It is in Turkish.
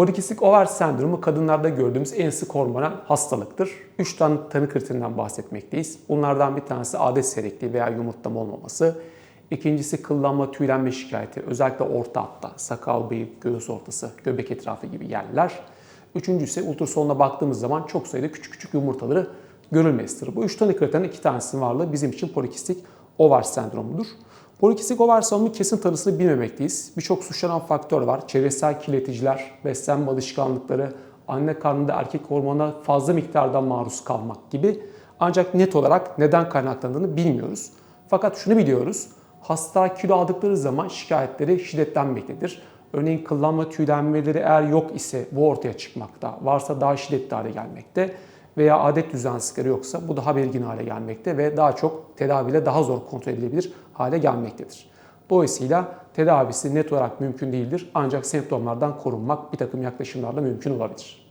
Polikistik over sendromu kadınlarda gördüğümüz en sık hormonal hastalıktır. 3 tane tanı kriterinden bahsetmekteyiz. Bunlardan bir tanesi adet seyrekliği veya yumurtlama olmaması. İkincisi kıllanma, tüylenme şikayeti. Özellikle orta hatta sakal, bıyık, göğüs ortası, göbek etrafı gibi yerler. Üçüncüsü ultrasonla baktığımız zaman çok sayıda küçük küçük yumurtaları görülmesidir. Bu üç tanı kriterinin iki tanesinin varlığı bizim için polikistik over sendromudur. Polikistik over sendromu kesin tanısını bilmemekteyiz. Birçok suçlanan faktör var. Çevresel kirleticiler, beslenme alışkanlıkları, anne karnında erkek hormona fazla miktarda maruz kalmak gibi. Ancak net olarak neden kaynaklandığını bilmiyoruz. Fakat şunu biliyoruz. Hasta kilo aldıkları zaman şikayetleri şiddetlenmektedir. Örneğin kıllanma tüylenmeleri eğer yok ise bu ortaya çıkmakta. Varsa daha şiddetli hale gelmekte veya adet düzensizlikleri yoksa bu daha belirgin hale gelmekte ve daha çok tedaviyle daha zor kontrol edilebilir hale gelmektedir. Dolayısıyla tedavisi net olarak mümkün değildir ancak semptomlardan korunmak bir takım yaklaşımlarla mümkün olabilir.